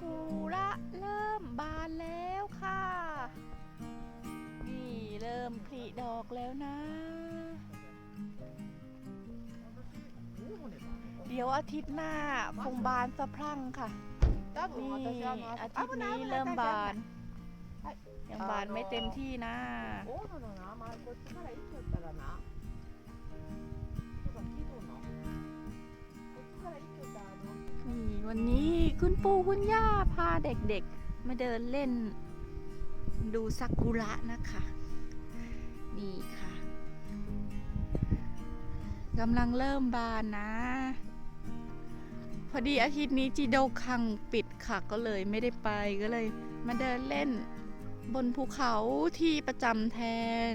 กุระเริ่มบานแล้วค่ะ นี่เริ่มผลิดอกแล้วนะ เดี๋ยวอาทิตย์หน้าคงบานสะพรั่งค่ะ นี่อาทิตย์นี้เริ่มบาน ยังบานไม่เต็มที่นะ วันนี้คุณปู่คุณย่าพาเด็กๆ มาเดินเล่น ดูซากุระนะคะ นี่ค่ะกำลังเริ่มบานนะ พอดีอาทิตย์นี้จิโดคังปิดค่ะก็เลยไม่ได้ไปก็เลย มาเดินเล่นบนภูเขาที่ประจำแทน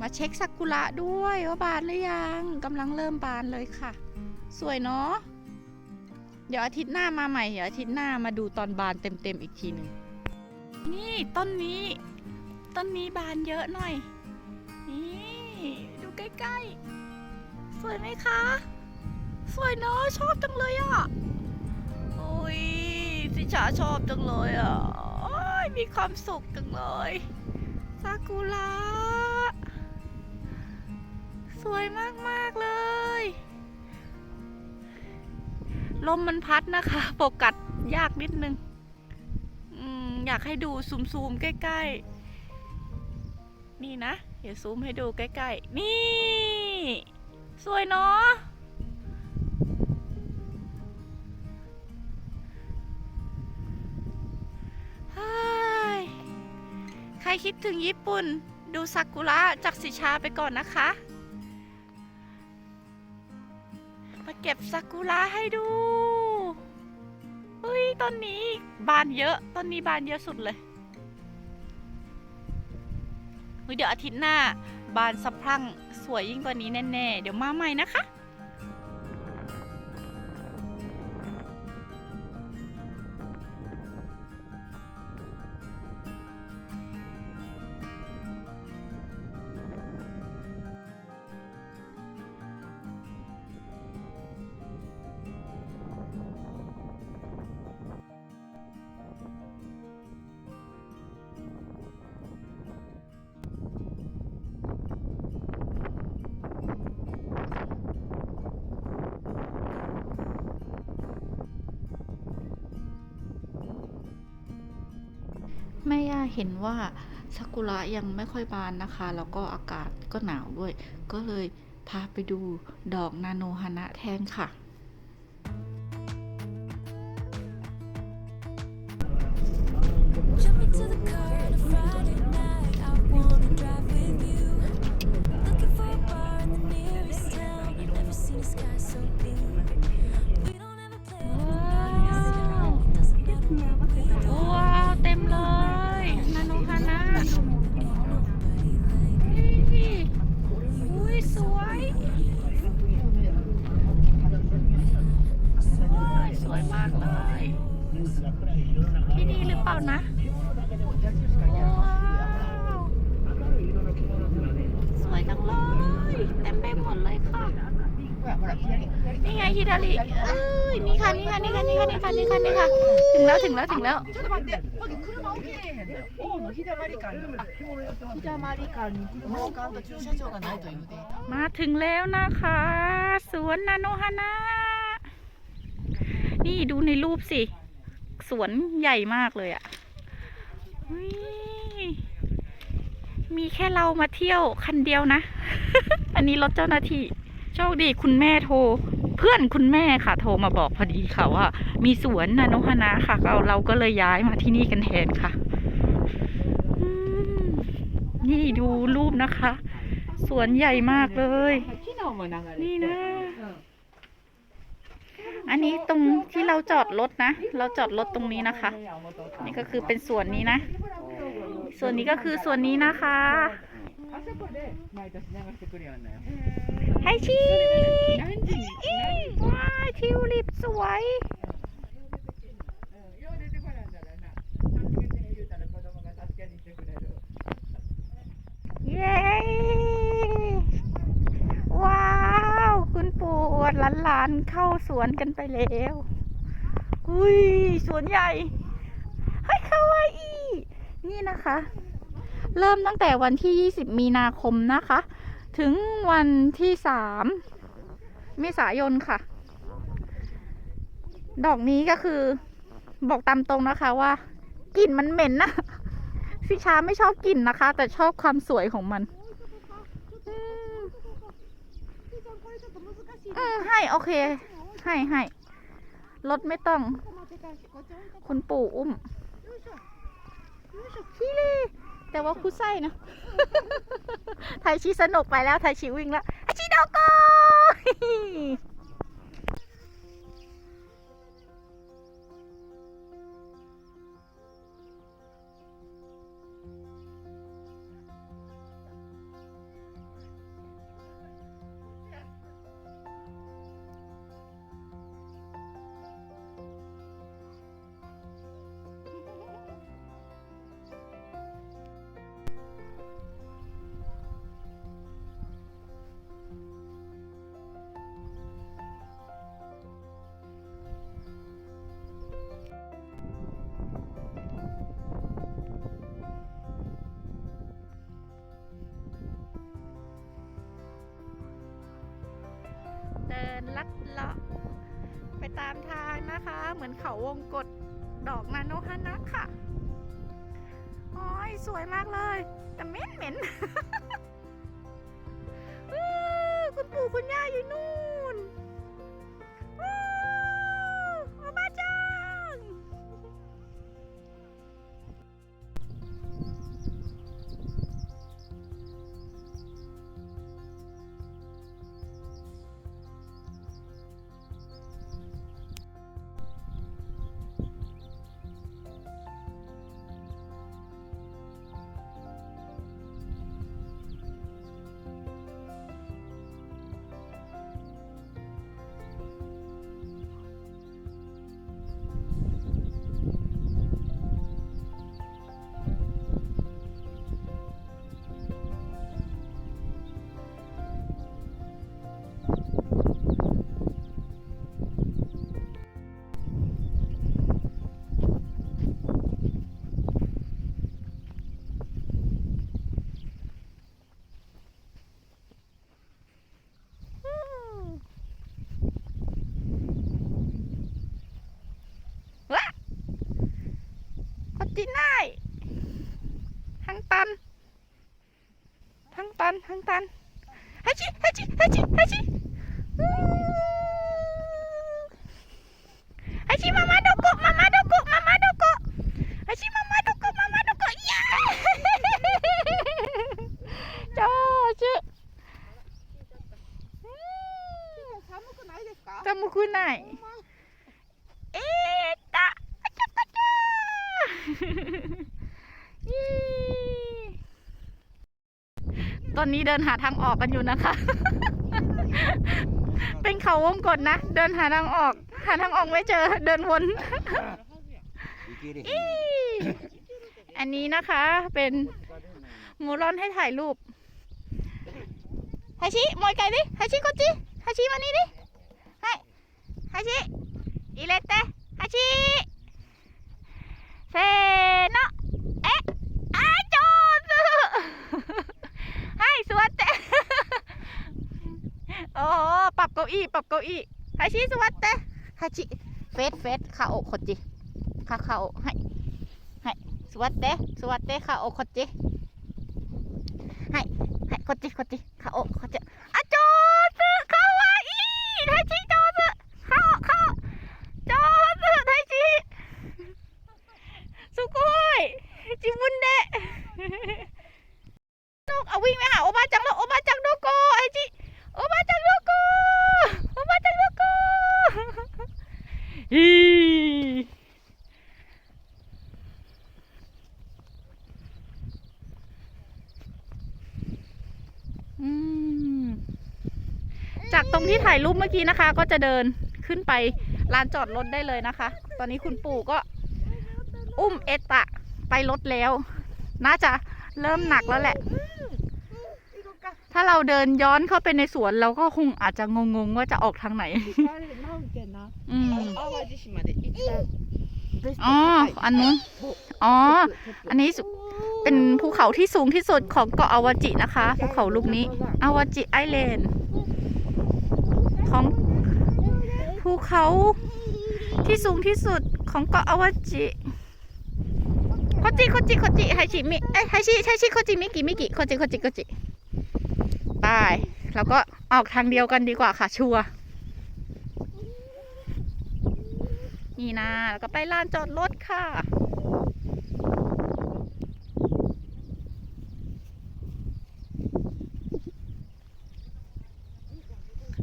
มาเช็คซากุระด้วยว่าบานหรือยังกำลังเริ่มบานเลยค่ะ สวยเนาะ เดี๋ยวอาทิตย์หน้ามาใหม่ เดี๋ยวอาทิตย์หน้ามาดูตอนบานเต็มๆอีกทีหนึ่ง นี่ต้นนี้ ต้นนี้บานเยอะหน่อย นี่ดูใกล้ๆ สวยไหมคะ สวยเนาะชอบจังเลยอะ โอ้ยสิชาชอบจังเลยอะโอ้ยมีความสุขจังเลยซากุระสวยมากๆเลย ลมมันพัดนะคะโฟกัสยากนิดนึงอยากให้ดูซูมๆใกล้ๆ นี่นะ เดี๋ยวซูมให้ดูใกล้ๆ นี่ สวยเนาะใครคิดถึงญี่ปุ่น ดูซากุระจากสิชาไปก่อนนะคะ มาเก็บซากุระให้ดู ฮ้ยต้นนี้บานเยอะต้นนี้บานเยอะสุดเลยเฮ้ยเดี๋ยวอาทิตย์หน้าบานสะพรั่งสวยยิ่งกว่านี้แน่ๆ เดี๋ยวมาใหม่นะคะ แม่ย่าเห็นว่าซากุระยังไม่ค่อยบานนะคะ แล้วก็อากาศก็หนาวด้วย ก็เลยพาไปดูดอกนาโนฮานะแทนค่ะ มากเลย ที่นี่หรือเปล่านะสวยจังเลยเต็มไปหมดเลยค่ะ นี่ไงฮิดาลิเอ้ยนี่ค่ะนี่ค่ะนี่ค่ะนี่ค่ะนี่ค่ะนี่ค่ะนี่ค่ะ ถึงแล้วถึงแล้วถึงแล้วมาถึงแล้วนะคะ สวนนาโนฮานา นี่ดูในรูปสิ สวนใหญ่มากเลยอะ่ะมีแค่เรามาเที่ยวคันเดียวนะ อันนี้รถเจ้าหน้าที่ โชคดีคุณแม่โทร เพื่อนคุณแม่ค่ะ โทรมาบอกพอดีค่ะว่า มีสวนนานุฮนาค่ะเราเราก็เลยย้ายมาที่นี่กันแทนค่ะ นี่ดูรูปนะคะ สวนใหญ่มากเลย นี่นะ อันนี้ตรงที่เราจอดรถนะ เราจอดรถตรงนี้นะคะ นี่ก็คือเป็นส่วนนี้นะ ส่วนนี้ก็คือส่วนนี้นะคะให้ชีว้าทิวลิปสวยานเข้าสวนกันไปแล้วอุ้ยสวนใหญ่นี่นะคะ เริ่มตั้งแต่วันที่ 20 มีนาคมนะคะ ถึงวันที่ 3 เมษายนค่ะ ดอกนี้ก็คือ บอกตามตรงนะคะว่ากลิ่นมันเหม็นนะฟิชาไม่ชอบกลิ่นนะคะ แต่ชอบความสวยของมัน อืมให้โอเค ให้ให้รถไม่ต้อง คุณปู่อุ้มชิลยแต่ว่าคุไส้นะ ไทยชีสนุกไปแล้ว ไทยชีวิ่งแล้วไอชีดอกโก มือนเขาวงกฏดอกนาโนฮานะค่ะ โอ้ยสวยมากเลย แต่เหม็นเหม็น อชิมามาดโกุมามาดโกุมามาดโกะอชิมามาดโกุมามาดโกะย่าจ้าชื่อทำคุณไหนเอ๊ะตาจ้าจ้าตอนนี้เดินหาทางออกกันอยู่นะคะ เป็นเขาวงกดนะ เดินหาทางออก หาทางออกไม่เจอเดินวนอี้อันนี้นะคะเป็นหมูร้อนให้ถ่ายรูปฮาชิมอยไก่ดิฮาชิโกจิฮาชิมานี่ดิให้ฮาชิอิเลเตฮาชิเซโนะเอ๊ะอาโจซึให้สวัสดีโอ้โหปรับเก้าอี้ปรับเก้าอี้ฮาชิสวัสดี ฮาชิเฟสเฟสคาโอะโคจิคาคาโอให้ให้สวัสดีสวัสดีคาโอะโคจิให้ให้โคจิโคจิคาโอะโคจิอะโจซึคาวาอิไทชิโจซึคาโอะคาโอะโจซึไทชิสุโกยจิบุนเดะลูกเอาวิ่งไปหาโอบาจังแล้วโอบาจังโดโกไอจิโอบาจังโดโกโอบาจังโดโกฮีอืมจายรูปเมื่อกี้นะคะ ก็จะเดินขึ้นไปลานจอดรถได้เลยนะคะ ตอนนี้คุณปู่ก็อุ้มเอตะไปรถแล้ว น่าจะเริ่มหนักแล้วแหละ ถ้าเราเดินย้อนเข้าไปในสวนเราก็คงอาจจะงงๆว่าจะออกทางไหนอ๋อ อันนู้นอ๋อ อันนี้เป็นภูเขาที่สูงที่สุดของเกาะอาวาจินะคะ ภูเขาลูกนี้ อาวาจิไอแลนด์ ของภูเขาที่สูงที่สุดของเกาะอวจิโคจิโคจิโคจิไฮชิมิเอ้ไฮชิไฮชิโคจิมิกิมิกิโคจิโคจิโคจิไปแล้วก็ออกทางเดียวกันดีกว่าค่ะชัวนี่นะแล้วก็ไปลานจอดรถค่ะ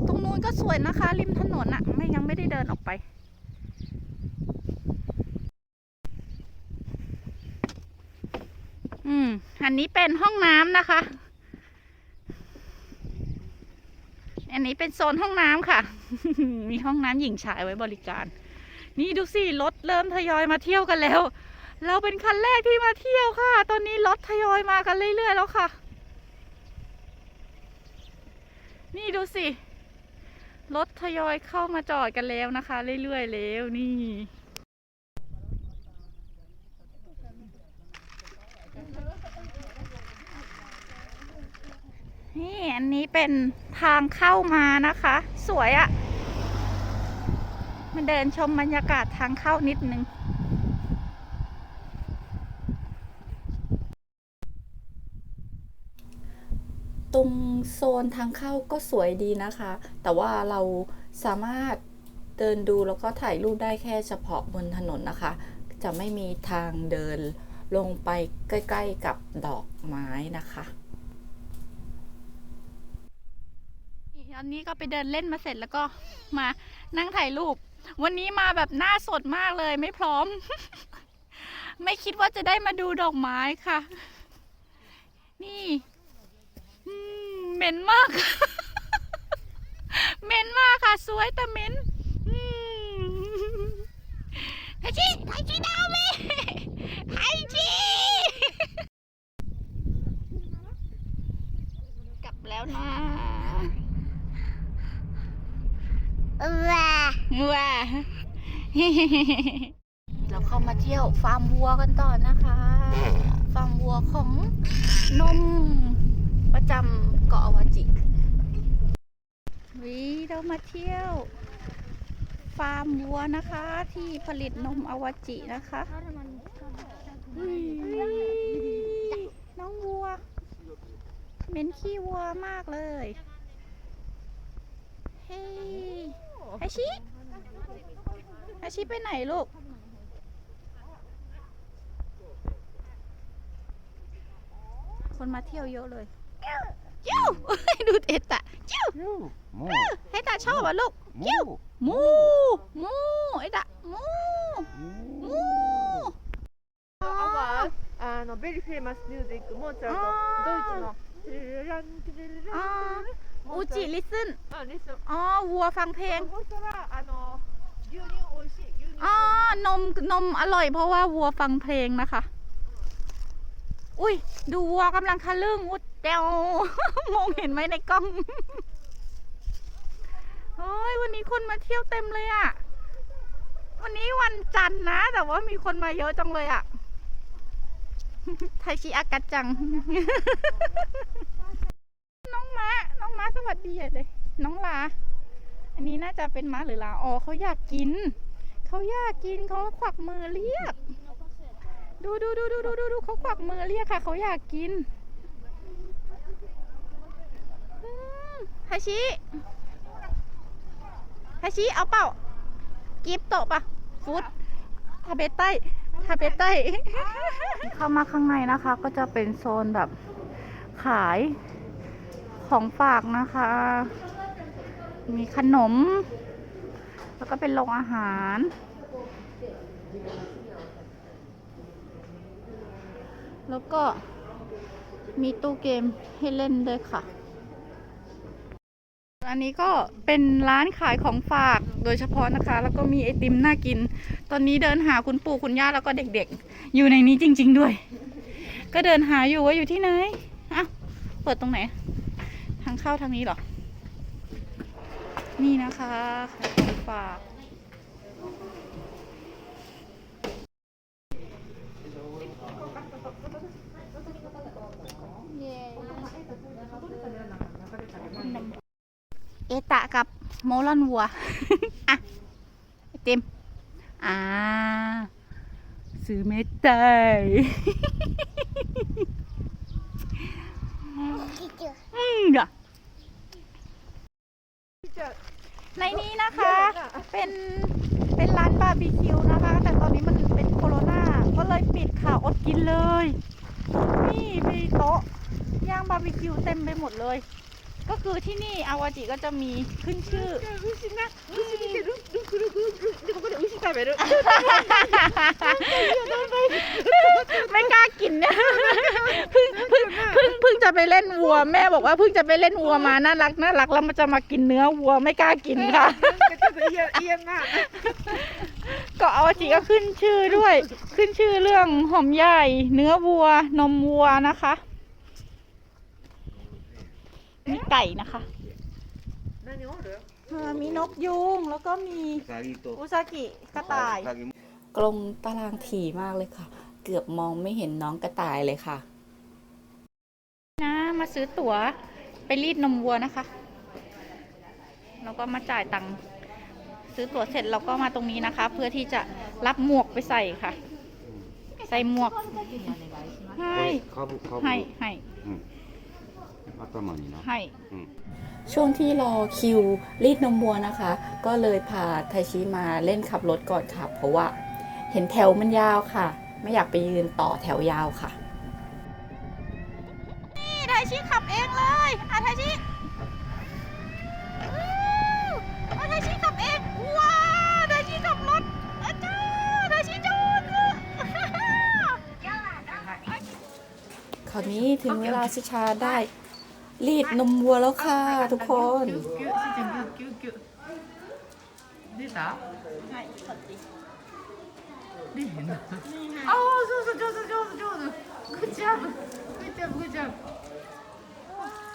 ตรง นนะคะ ริมถนนอะไม่ยังไม่ได้เดินออกไป อืม อันนี้เป็นห้องน้ำนะคะ อันนี้เป็นโซนห้องน้ำค่ะ มีห้องน้ำหญิงชายไว้บริการ นี่ดูสิรถเริ่มทยอยมาเที่ยวกันแล้ว เราเป็นคันแรกที่มาเที่ยวค่ะ ตอนนี้รถทยอยมากันเรื่อยๆแล้วค่ะ นี่ดูสิ รถทยอยเข้ามาจอดกันแล้วนะคะ เรื่อยๆแล้วนี่นี่อันนี้เป็นทางเข้ามานะคะ สวยอะ่ะ มาเดินชมบรรยากาศทางเข้านิดนึง ตรงโซนทางเข้าก็สวยดีนะคะ แต่ว่าเราสามารถเดินดูแล้วก็ถ่ายรูปได้แค่เฉพาะบนถนนนะคะ จะไม่มีทางเดินลงไปใกล้ๆกับดอกไม้นะคะอันนี้ก็ไปเดินเล่นมาเสร็จแล้วก็มานั่งถ่ายรูป วันนี้มาแบบหน้าสดมากเลยไม่พร้อม ไม่คิดว่าจะได้มาดูดอกไม้ค่ะ นี่ อืม เหม็นมาก เหม็นมากค่ะ สวยแต่เหม็นอืมไฮจีไฮจีดาวเลยไฮจีกลับแล้วนะว้าว้าเราเข้ามาเที่ยวฟาร์มวัวกันต่อนะคะ ฟาร์มวัวของนม ประจำเกาะอวาจิวิเรามาเที่ยว ฟาร์มวัวนะคะ ที่ผลิตนมอวาจินะคะน้องวัวเหม็นขี้วัวมากเลยเฮ้ยอาชิอาชิไปไหนลูกคนมาเที่ยวเยอะเลย จิ้ว ดูเอตะจิ้ว もう、 เอตะชอบอ่ะลูก もう、 มูมูเอตะมูมู Our あのベリーフェイマスミュージックモーツァルトドイツのテレランテレラ อ๋อ ン อูจิลิซึน あリス อ๋อ วัวฟังเพลง ここからあの牛乳美味しい牛乳 อ๋อนมนมอร่อยเพราะว่าวัวฟังเพลงนะคะ อุ้ย ดูวัวกำลังทะลึ่งอุดเดวมองเห็นไหมในกล้องเฮ้ยวันนี้คนมาเที่ยวเต็มเลยอะวันนี้วันจันทร์นะ แต่ว่ามีคนมาเยอะจังเลยอะไทชิอากัดจัง น้องม้า น้องม้าสวัสดีเลย น้องลา อันนี้น่าจะเป็นม้าหรือลา อ๋อเขาอยากกิน เขาอยากกินเขาขวักมือเรียก ดูดูดูดูดูดูดูเขาขวักมือเรียกค่ะ เขาอยากกินฮาชิฮาชิเอาเปล่ากิฟโตะปะฟุตทาเบตไต้ทาเบตไต้เข้ามาข้างในนะคะ ก็จะเป็นโซนแบบขายของฝากนะคะ มีขนม แล้วก็เป็นโรงอาหาร แล้วก็มีตู้เกมให้เล่นด้วยค่ะ อันนี้ก็เป็นร้านขายของฝากโดยเฉพาะนะคะ แล้วก็มีไอติมน่ากิน ตอนนี้เดินหาคุณปู่คุณย่าแล้วก็เด็กๆ อยู่ในนี้จริง ๆด้วย ก็เดินหาอยู่ว่าอยู่ที่ไหนอะเปิดตรงไหน ทางเข้าทางนี้เหรอ นี่นะคะของฝากどうเอตะกับ โมลอนวัว อะ เต็ม อ่าซื้อเมตไต อืมอะในนี้นะคะ เป็นเป็นร้านบาร์บีคิวนะคะ แต่ตอนนี้มันเป็นโคโรนาก็เลยปิดค่ะอดกินเลย นี่มีโต๊ะย่างบาร์บีคิวเต็มไปหมดเลย ก็ คือที่นี่อาวาจิก็จะมีขึ้นชื่อ ไม่กล้ากินนะเพิ่งเพิ่งเพิ่งเพิ่งจะไปเล่นวัว แม่บอกว่าเพิ่งจะไปเล่นวัวมาน่ารักน่ารักแล้วมันจะมากินเนื้อวัวไม่กล้ากินค่ะ เกาะอาวาจิก็ขึ้นชื่อด้วย ขึ้นชื่อเรื่องหอมใหญ่ เนื้อวัวนมวัวนะคะ มีไก่นะคะ มีนกยุงแล้วก็มีอุซากิกระต่าย กลมตารางถี่มากเลยค่ะ เกือบมองไม่เห็นน้องกระต่ายเลยค่ะ นะมาซื้อตั๋วไปรีดนมวัวนะคะ แล้วก็มาจ่ายตังค์ซื้อตั๋วเสร็จเราก็มาตรงนี้นะคะ เพื่อที่จะรับหมวกไปใส่ค่ะ ใส่หมวก ให้ ให้ ให้ 頭にな ให้ うん ช่วงที่รอคิวรีดนมวัวนะคะ ก็เลยพาไทชิมาเล่นขับรถก่อนค่ะ เพราะว่าเห็นแถวมันยาวค่ะ ไม่อยากไปยืนต่อแถวยาวค่ะ นี่ไทชิขับเองเลยอ่ะไทชิอู้อ่ะไทชิขับเองว้าวไทชิขับรถอาจารย์ไทชิจูน คราวนี้ถึงเวลาชิชาได้ รีดนมวัวแล้วค่ะทุกคน出たはい取って出へんなああそうそう上手上手上手グッジャブグッジャブグッジャブ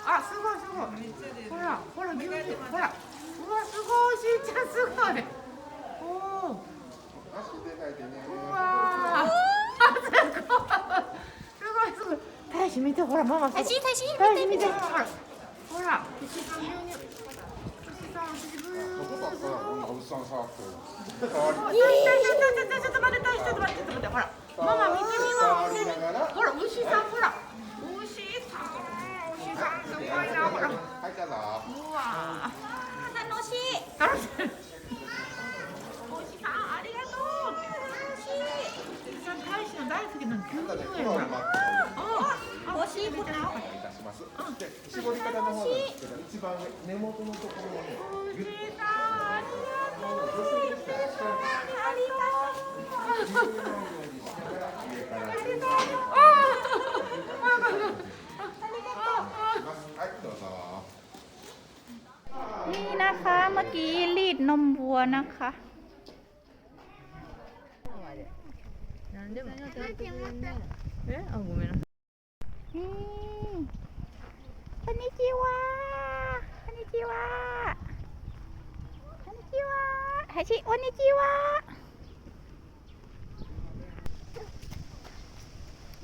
あすごいすごいほらほら牛乳ほらうわすごいしんちゃんすごいおおうわーすごいし見てほらママ大し大し見て見てほらほら。ちょっと待ってちょっと待ってちょっと待ってほらママ見てみまほら牛さんほら牛さん牛さんすごいなほらうわ楽しい楽しい牛さんありがとう楽しい牛さん大使の大好きな牛乳やなしいことお願いいたしますで絞り方の方なんですけど一番上根元のところをねギュッ牛さんありがとう女性でしたら下にありがとう上からはいどうぞ นี่นะคะเมื่อกี้รีดนมวัวนะคะ なんでもえあごめんなさい คนนี้จีว่ะคนนี้จีว่ะคนนี้จีว่ะฮาชิวันนี้จีว่ะ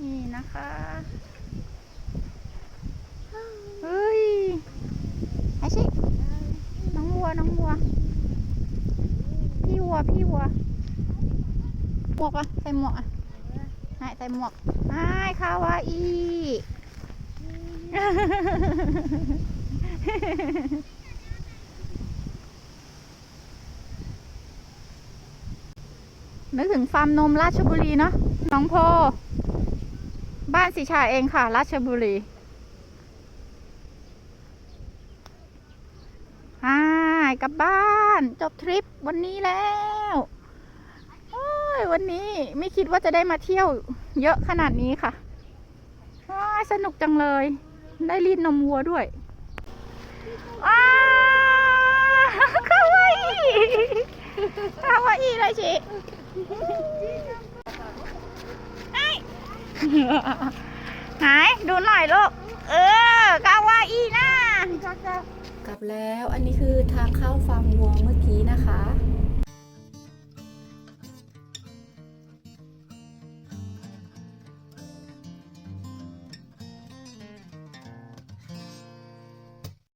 นี่นะคะเฮ้ยฮาชิน้องวัวน้องวัว พี่วัวพี่วัวหมวกอะใส่หมวกอะ ให้ใส่หมวกให้คาวาอีนึกถึงฟาร์มนมราชบุรีเนาะน้องโพ บ้านสีชาเองค่ะ ราชบุรีอ่ากลับบ้าน จบทริปวันนี้แล้ว วันนี้ไม่คิดว่าจะได้มาเที่ยวเยอะขนาดนี้ค่ะว้าสนุกจังเลย ได้รีดนมวัวด้วยอ้าคาวาอิคาวาอิเลยชิไหนดูหน่อยลูก เออกาวาอีนะกลับแล้วอันนี้คือทางเข้าฟาร์มวัวเมื่อกี้นะคะ